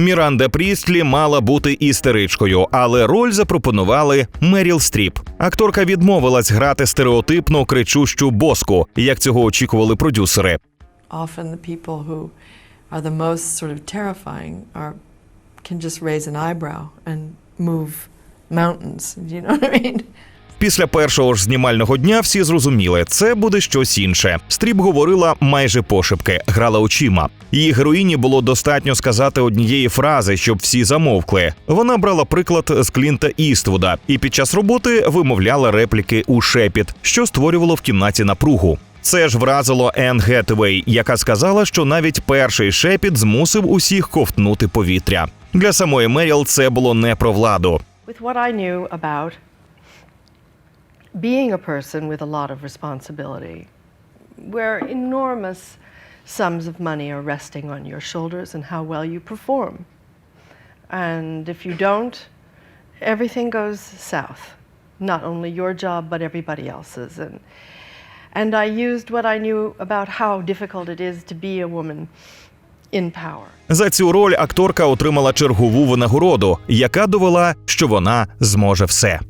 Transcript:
Міранда Прістлі мала бути істеричкою, але роль запропонували Меріл Стріп. Акторка відмовилась грати стереотипну кричущу боску, як цього очікували продюсери. often the people who are the most sort of terrifying are can just raise an eyebrow and move mountains. You know what I mean? Після першого ж знімального дня всі зрозуміли, це буде щось інше. Стріп говорила майже пошепки, грала очима. Її героїні було достатньо сказати однієї фрази, щоб всі замовкли. Вона брала приклад з Клінта Іствуда і під час роботи вимовляла репліки у шепіт, що створювало в кімнаті напругу. Це ж вразило Енн Гетвей, яка сказала, що навіть перший шепіт змусив усіх ковтнути повітря. Для самої Меріл це було не про владу. with what I knew about being a person with a lot of responsibility, where enormous sums of money are resting on your shoulders and how well you perform. And if you don't, everything goes south. Not only your job, but everybody else's. And, and I used what I knew about how difficult it is to be a woman in power. За цю роль акторка отримала чергову винагороду, яка довела, що вона зможе все.